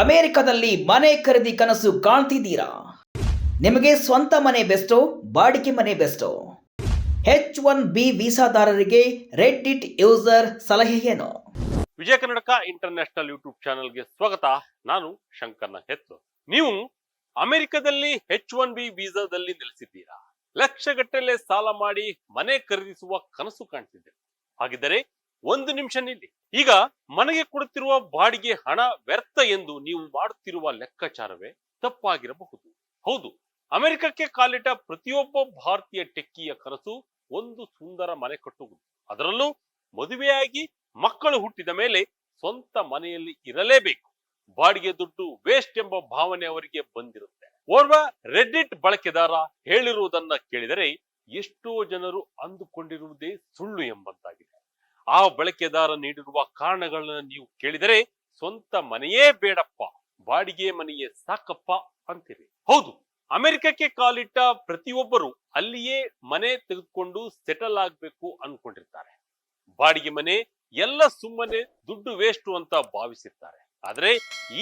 ಅಮೆರಿಕದಲ್ಲಿ ಮನೆ ಖರೀದಿ ಕನಸು ಕಾಣ್ತಿದ್ದೀರಾ? ನಿಮಗೆ ಸ್ವಂತ ಮನೆ ಬೆಸ್ಟೋ, ಬಾಡಿಗೆ ಮನೆ ಬೆಸ್ಟೋ? ಹೆಚ್ ಒನ್ ಬಿ ವೀಸಾದಾರರಿಗೆ ರೆಡ್ ಇಟ್ ಯೂಸರ್ ಸಲಹೆ ಏನು? ವಿಜಯ ಕನ್ನಡಕ ಇಂಟರ್ನ್ಯಾಷನಲ್ ಯೂಟ್ಯೂಬ್ ಚಾನೆಲ್ಗೆ ಸ್ವಾಗತ. ನಾನು ಶಂಕರ್ನ ಹೆತ್ತು ನೀವು ಅಮೆರಿಕದಲ್ಲಿ ಹೆಚ್ ಒನ್ ಬಿ ವೀಸಾದಲ್ಲಿ ನೆಲೆಸಿದ್ದೀರಾ? ಲಕ್ಷಗಟ್ಟಲೆ ಸಾಲ ಮಾಡಿ ಮನೆ ಖರೀದಿಸುವ ಕನಸು ಕಾಣ್ತಿದ್ದೀರಾ ಹಾಗಿದ್ದರೆ ಒಂದು ನಿಮಿಷ ನಿಲ್ಲಿ. ಈಗ ಮನೆಗೆ ಕೊಡುತ್ತಿರುವ ಬಾಡಿಗೆ ಹಣ ವ್ಯರ್ಥ ಎಂದು ನೀವು ಮಾಡುತ್ತಿರುವ ಲೆಕ್ಕಾಚಾರವೇ ತಪ್ಪಾಗಿರಬಹುದು. ಹೌದು, ಅಮೆರಿಕಕ್ಕೆ ಕಾಲಿಟ್ಟ ಪ್ರತಿಯೊಬ್ಬ ಭಾರತೀಯ ಟೆಕ್ಕಿಯ ಕನಸು ಒಂದು ಸುಂದರ ಮನೆ ಕಟ್ಟುವುದು. ಅದರಲ್ಲೂ ಮದುವೆಯಾಗಿ ಮಕ್ಕಳು ಹುಟ್ಟಿದ ಮೇಲೆ ಸ್ವಂತ ಮನೆಯಲ್ಲಿ ಇರಲೇಬೇಕು. ಬಾಡಿಗೆ ದುಡ್ಡು ವೇಸ್ಟ್ ಎಂಬ ಭಾವನೆ ಅವರಿಗೆ ಬಂದಿರುತ್ತೆ. ಓರ್ವ ರೆಡ್ಡಿಟ್ ಬಳಕೆದಾರ ಹೇಳಿರುವುದನ್ನ ಕೇಳಿದರೆ ಎಷ್ಟೋ ಜನರು ಅಂದುಕೊಂಡಿರುವುದೇ ಸುಳ್ಳು ಎಂಬಂತಾಗಿದೆ. ಆ ಬಳಕೆದಾರ ನೀಡಿರುವ ಕಾರಣಗಳನ್ನು ನೀವು ಕೇಳಿದರೆ ಸ್ವಂತ ಮನೆಯೇ ಬೇಡಪ್ಪ, ಬಾಡಿಗೆ ಮನೆಯೇ ಸಾಕಪ್ಪ ಅಂತೀರಿ. ಹೌದು, ಅಮೆರಿಕಕ್ಕೆ ಕಾಲಿಟ್ಟ ಪ್ರತಿಯೊಬ್ಬರು ಅಲ್ಲಿಯೇ ಮನೆ ತೆಗೆದುಕೊಂಡು ಸೆಟಲ್ ಆಗ್ಬೇಕು ಅನ್ಕೊಂಡಿರ್ತಾರೆ. ಬಾಡಿಗೆ ಮನೆ ಎಲ್ಲ ಸುಮ್ಮನೆ ದುಡ್ಡು ವೇಸ್ಟ್ ಅಂತ ಭಾವಿಸಿರ್ತಾರೆ. ಆದ್ರೆ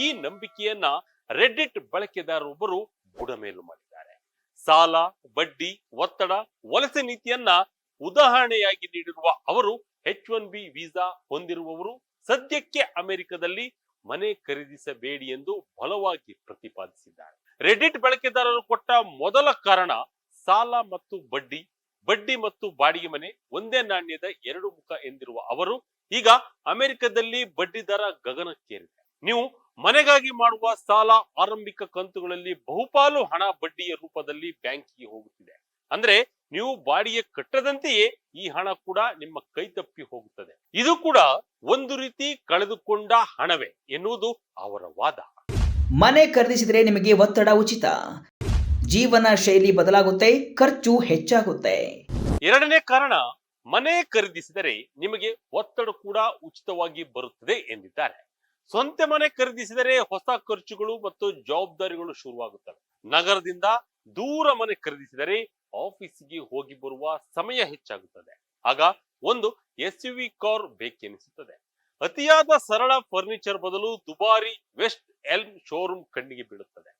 ಈ ನಂಬಿಕೆಯನ್ನ ರೆಡ್ಡಿಟ್ ಬಳಕೆದಾರರೊಬ್ಬರು ಬುಡಮೇಲು ಮಾಡಿದ್ದಾರೆ. ಸಾಲ, ಬಡ್ಡಿ, ಒತ್ತಡ, ವಲಸೆ ನೀತಿಯನ್ನ ಉದಾಹರಣೆಯಾಗಿ ನೀಡಿರುವ ಅವರು ಎಚ್ ಒನ್ ಬಿ ವೀಸಾ ಹೊಂದಿರುವವರು ಸದ್ಯಕ್ಕೆ ಅಮೆರಿಕದಲ್ಲಿ ಮನೆ ಖರೀದಿಸಬೇಡಿ ಎಂದು ಬಲವಾಗಿ ಪ್ರತಿಪಾದಿಸಿದ್ದಾರೆ. ರೆಡಿಟ್ ಬಳಕೆದಾರರು ಕೊಟ್ಟ ಮೊದಲ ಕಾರಣ ಸಾಲ ಮತ್ತು ಬಡ್ಡಿ ಬಡ್ಡಿ ಮತ್ತು ಬಾಡಿಗೆ ಮನೆ ಒಂದೇ ನಾಣ್ಯದ ಎರಡು ಮುಖ ಎಂದಿರುವ ಅವರು ಈಗ ಅಮೆರಿಕದಲ್ಲಿ ಬಡ್ಡಿ ದರ ಗಗನಕ್ಕೇರಿದೆ. ನೀವು ಮನೆಗಾಗಿ ಮಾಡುವ ಸಾಲ ಆರಂಭಿಕ ಕಂತುಗಳಲ್ಲಿ ಬಹುಪಾಲು ಹಣ ಬಡ್ಡಿಯ ರೂಪದಲ್ಲಿ ಬ್ಯಾಂಕಿಗೆ ಹೋಗುತ್ತಿದೆ. ಅಂದ್ರೆ ನೀವು ಬಾಡಿಗೆ ಕಟ್ಟದಂತೆಯೇ ಈ ಹಣ ಕೂಡ ನಿಮ್ಮ ಕೈ ತಪ್ಪಿ ಹೋಗುತ್ತದೆ. ಇದು ಕೂಡ ಒಂದು ರೀತಿ ಕಳೆದುಕೊಂಡ ಹಣವೇ ಎನ್ನುವುದು ಅವರ ವಾದ. ಮನೆ ಖರೀದಿಸಿದರೆ ನಿಮಗೆ ಒತ್ತಡ ಉಚಿತ. ಜೀವನ ಶೈಲಿ ಬದಲಾಗುತ್ತೆ ಖರ್ಚು ಹೆಚ್ಚಾಗುತ್ತೆ. ಎರಡನೇ ಕಾರಣ ಮನೆ ಖರೀದಿಸಿದರೆ ನಿಮಗೆ ಒತ್ತಡ ಕೂಡ ಉಚಿತವಾಗಿ ಬರುತ್ತದೆ ಎಂದಿದ್ದಾರೆ. ಸ್ವಂತ ಮನೆ ಖರೀದಿಸಿದರೆ ಹೊಸ ಖರ್ಚುಗಳು ಮತ್ತು ಜವಾಬ್ದಾರಿಗಳು ಶುರುವಾಗುತ್ತವೆ. ನಗರದಿಂದ ದೂರ ಮನೆ ಖರೀದಿಸಿದರೆ ಆಫೀಸ್ಗೆ ಹೋಗಿ ಬರುವ ಸಮಯ ಹೆಚ್ಚಾಗುತ್ತದೆ. ಆಗ ಒಂದು ಎಸ್ ಯು ವಿ ಕಾರ್ ಬೇಕೆನಿಸುತ್ತದೆ. ಅತಿಯಾದ ಸರಳ ಫರ್ನಿಚರ್ ಬದಲು ದುಬಾರಿ ವೆಸ್ಟ್ ಎಲ್ಮ್ ಶೋರೂಮ್ ಕಣ್ಣಿಗೆ ಬೀಳುತ್ತದೆ.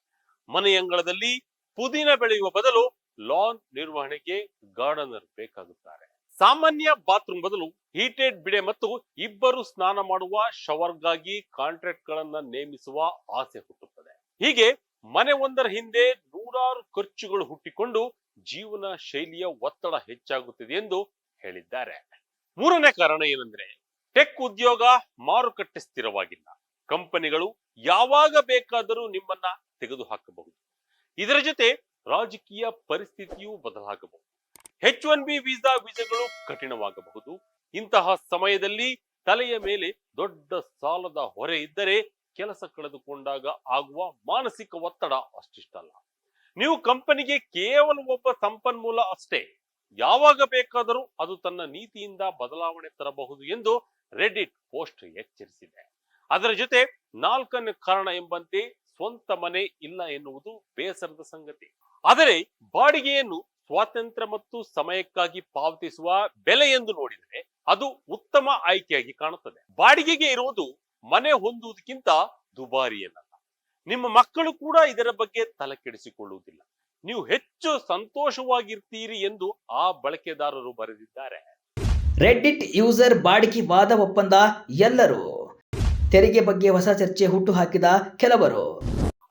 ಮನೆಯಂಗಳದಲ್ಲಿ ಪುದೀನ ಬೆಳೆಯುವ ಬದಲು ಲಾನ್ ನಿರ್ವಹಣೆಗೆ ಗಾರ್ಡನರ್ ಬೇಕಾಗುತ್ತಾರೆ. ಸಾಮಾನ್ಯ ಬಾತ್ರೂಮ್ ಬದಲು ಹೀಟೆಡ್ ಬಿಡೆ ಮತ್ತು ಇಬ್ಬರು ಸ್ನಾನ ಮಾಡುವ ಶವರ್ಗಾಗಿ ಕಾಂಟ್ರಾಕ್ಟ್ ಗಳನ್ನ ನೇಮಿಸುವ ಆಸೆ ಹುಟ್ಟುತ್ತದೆ. ಹೀಗೆ ಮನೆ ಒಂದರ ಹಿಂದೆ ನೂರಾರು ಖರ್ಚುಗಳು ಹುಟ್ಟಿಕೊಂಡು ಜೀವನ ಶೈಲಿಯ ಒತ್ತಡ ಹೆಚ್ಚಾಗುತ್ತಿದೆ ಎಂದು ಹೇಳಿದ್ದಾರೆ. ಮೂರನೇ ಕಾರಣ ಏನಂದ್ರೆ, ಟೆಕ್ ಉದ್ಯೋಗ ಮಾರುಕಟ್ಟೆ ಸ್ಥಿರವಾಗಿಲ್ಲ. ಕಂಪನಿಗಳು ಯಾವಾಗ ಬೇಕಾದರೂ ನಿಮ್ಮನ್ನ ತೆಗೆದು ಹಾಕಬಹುದು ಇದರ ಜೊತೆ ರಾಜಕೀಯ ಪರಿಸ್ಥಿತಿಯೂ ಬದಲಾಗಬಹುದು. ಹೆಚ್ ಒನ್ ಬಿ ವೀಸಾ ವೀಸಾಗಳು ಕಠಿಣವಾಗಬಹುದು. ಇಂತಹ ಸಮಯದಲ್ಲಿ ತಲೆಯ ಮೇಲೆ ದೊಡ್ಡ ಸಾಲದ ಹೊರೆ ಇದ್ದರೆ ಕೆಲಸ ಕಳೆದುಕೊಂಡಾಗ ಆಗುವ ಮಾನಸಿಕ ಒತ್ತಡ ಅಷ್ಟಿಷ್ಟಲ್ಲ. ನೀವು ಕಂಪನಿಗೆ ಕೇವಲ ಒಬ್ಬ ಸಂಪನ್ಮೂಲ ಅಷ್ಟೇ. ಯಾವಾಗ ಬೇಕಾದರೂ ಅದು ತನ್ನ ನೀತಿಯಿಂದ ಬದಲಾವಣೆ ತರಬಹುದು ಎಂದು ರೆಡಿಟ್ ಪೋಸ್ಟ್ ಎಚ್ಚರಿಸಿದೆ. ಅದರ ಜೊತೆ ನಾಲ್ಕನೇ ಕಾರಣ ಎಂಬಂತೆ ಸ್ವಂತ ಮನೆ ಇಲ್ಲ ಎನ್ನುವುದು ಬೇಸರದ ಸಂಗತಿ. ಆದರೆ ಬಾಡಿಗೆಯನ್ನು ಸ್ವಾತಂತ್ರ್ಯ ಮತ್ತು ಸಮಯಕ್ಕಾಗಿ ಪಾವತಿಸುವ ಬೆಲೆ ಎಂದು ನೋಡಿದರೆ ಅದು ಉತ್ತಮ ಆಯ್ಕೆಯಾಗಿ ಕಾಣುತ್ತದೆ. ಬಾಡಿಗೆಗೆ ಇರುವುದು ಮನೆ ಹೊಂದುವುದಕ್ಕಿಂತ ದುಬಾರಿ ಏನಲ್ಲ ನಿಮ್ಮ ಮಕ್ಕಳು ಕೂಡ ಇದರ ಬಗ್ಗೆ ತಲೆ ಕೆಡಿಸಿಕೊಳ್ಳುವುದಿಲ್ಲ. ನೀವು ಹೆಚ್ಚು ಸಂತೋಷವಾಗಿರ್ತೀರಿ ಎಂದು ಆ ಬಳಕೆದಾರರು ಬರೆದಿದ್ದಾರೆ. ರೆಡ್ಡಿಟ್ ಯೂಸರ್ ಬಾಡಿಗೆ ವಾದ ಒಪ್ಪಂದ ಎಲ್ಲರೂ. ತೆರಿಗೆ ಬಗ್ಗೆ ಹೊಸ ಚರ್ಚೆ ಹುಟ್ಟು ಹಾಕಿದ ಕೆಲವರು.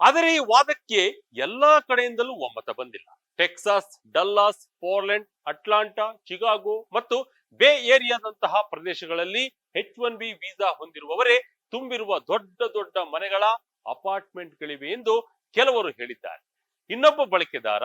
ಆದರೆ ಈ ವಾದಕ್ಕೆ ಎಲ್ಲಾ ಕಡೆಯಿಂದಲೂ ಒಮ್ಮತ ಬಂದಿಲ್ಲ. Texas Dallas Portland Atlanta Chicago ಮತ್ತು ಬೇ ಏರಿಯಾದಂತಹ ಪ್ರದೇಶಗಳಲ್ಲಿ ಹೆಚ್ ಒನ್ ಬಿ ವೀಸಾ ಹೊಂದಿರುವವರೇ ತುಂಬಿರುವ ದೊಡ್ಡ ದೊಡ್ಡ ಮನೆಗಳ ಅಪಾರ್ಟ್ಮೆಂಟ್ಗಳಿವೆ ಎಂದು ಕೆಲವರು ಹೇಳಿದ್ದಾರೆ. ಇನ್ನೊಬ್ಬ ಬಳಕೆದಾರ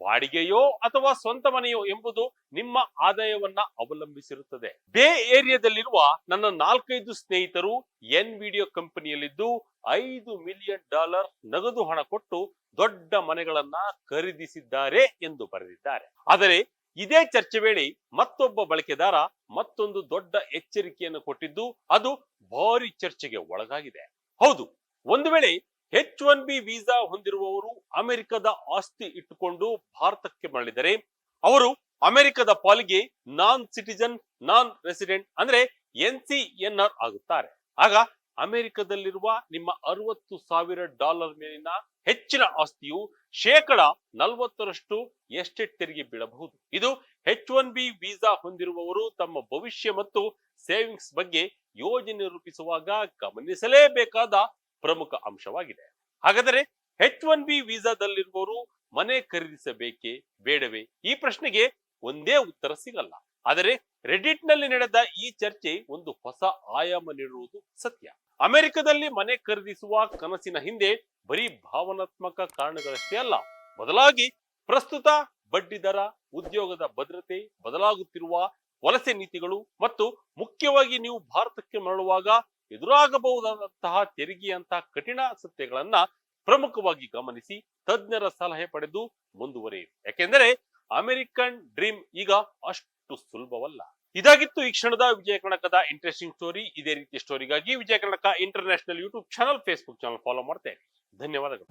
ಬಾಡಿಗೆಯೋ ಅಥವಾ ಸ್ವಂತ ಮನೆಯೋ ಎಂಬುದು ನಿಮ್ಮ ಆದಾಯವನ್ನ ಅವಲಂಬಿಸಿರುತ್ತದೆ. ಬೇ ಏರಿಯಾದಲ್ಲಿರುವ ನನ್ನ ನಾಲ್ಕೈದು ಸ್ನೇಹಿತರು ಎನ್ ವಿಡಿಯೋ ಕಂಪನಿಯಲ್ಲಿದ್ದು ಐದು ಮಿಲಿಯನ್ ಡಾಲರ್ ನಗದು ಹಣ ಕೊಟ್ಟು ದೊಡ್ಡ ಮನೆಗಳನ್ನ ಖರೀದಿಸಿದ್ದಾರೆ ಎಂದು ಬರೆದಿದ್ದಾರೆ. ಆದರೆ ಇದೇ ಚರ್ಚೆ ವೇಳೆ ಮತ್ತೊಬ್ಬ ಬಳಕೆದಾರ ಮತ್ತೊಂದು ದೊಡ್ಡ ಎಚ್ಚರಿಕೆಯನ್ನು ಕೊಟ್ಟಿದ್ದು ಅದು ಭಾರಿ ಚರ್ಚೆಗೆ ಒಳಗಾಗಿದೆ. ಹೌದು ಒಂದು ವೇಳೆ ಎಚ್ ಒನ್ ಬಿ ವೀಸಾ ಹೊಂದಿರುವವರು ಅಮೆರಿಕದ ಆಸ್ತಿ ಇಟ್ಟುಕೊಂಡು ಭಾರತಕ್ಕೆ ಮರಳಿದರೆ ಅವರು ಅಮೆರಿಕದ ಪಾಲಿಗೆ ನಾನ್ ಸಿಟಿಜನ್ ನಾನ್ ರೆಸಿಡೆಂಟ್ ಅಂದ್ರೆ ಎನ್ ಸಿ ಎನ್ ಆರ್ ಆಗುತ್ತಾರೆ. ಆಗ ಅಮೆರಿಕದಲ್ಲಿರುವ ನಿಮ್ಮ ಅರವತ್ತು ಸಾವಿರ ಡಾಲರ್ ಮೇಲಿನ ಹೆಚ್ಚಿನ ಆಸ್ತಿಯು ಶೇಕಡ ನಲವತ್ತರಷ್ಟು ಎಸ್ಟೇಟ್ ತೆರಿಗೆ ಬೀಳಬಹುದು. ಇದು ಹೆಚ್ ಒನ್ ಬಿ ವೀಸಾ ಹೊಂದಿರುವವರು ತಮ್ಮ ಭವಿಷ್ಯ ಮತ್ತು ಸೇವಿಂಗ್ಸ್ ಬಗ್ಗೆ ಯೋಜನೆ ರೂಪಿಸುವಾಗ ಗಮನಿಸಲೇಬೇಕಾದ ಪ್ರಮುಖ ಅಂಶವಾಗಿದೆ. ಹಾಗಾದರೆ ಹೆಚ್ ಒನ್ ಬಿ ವೀಸಾದಲ್ಲಿರುವವರು ಮನೆ ಖರೀದಿಸಬೇಕೇ ಬೇಡವೇ? ಈ ಪ್ರಶ್ನೆಗೆ ಒಂದೇ ಉತ್ತರ ಸಿಗಲ್ಲ. ಆದರೆ ರೆಡಿಟ್ನಲ್ಲಿ ನಡೆದ ಈ ಚರ್ಚೆ ಒಂದು ಹೊಸ ಆಯಾಮ ನೀಡುವುದು ಸತ್ಯ. ಅಮೆರಿಕದಲ್ಲಿ ಮನೆ ಖರೀದಿಸುವ ಕನಸಿನ ಹಿಂದೆ ಬರೀ ಭಾವನಾತ್ಮಕ ಕಾರಣಗಳಷ್ಟೇ ಅಲ್ಲ, ಬದಲಾಗಿ ಪ್ರಸ್ತುತ ಬಡ್ಡಿ ದರ, ಉದ್ಯೋಗದ ಭದ್ರತೆ, ಬದಲಾಗುತ್ತಿರುವ ವಲಸೆ ನೀತಿಗಳು ಮತ್ತು ಮುಖ್ಯವಾಗಿ ನೀವು ಭಾರತಕ್ಕೆ ಮರಳುವಾಗ ಎದುರಾಗಬಹುದಾದಂತಹ ತೆರಿಗೆಯಂತಹ ಕಠಿಣ ಸತ್ಯಗಳನ್ನ ಪ್ರಮುಖವಾಗಿ ಗಮನಿಸಿ ತಜ್ಞರ ಸಲಹೆ ಪಡೆದು ಮುಂದುವರಿಯಿರಿ. ಯಾಕೆಂದರೆ ಅಮೆರಿಕನ್ ಡ್ರೀಮ್ ಈಗ ಅಷ್ಟು ಸುಲಭವಲ್ಲ. ಇದಾಗಿತ್ತು ಈ ಕ್ಷಣದ ವಿಜಯ ಕರ್ನಾಟಕದ ಇಂಟ್ರೆಸ್ಟಿಂಗ್ ಸ್ಟೋರಿ. ಇದೇ ರೀತಿಯ ಸ್ಟೋರಿಗಾಗಿ Vijaya Karnataka international YouTube channel, Facebook channel follow ಮಾಡ್ತೇನೆ ಧನ್ಯವಾದಗಳು.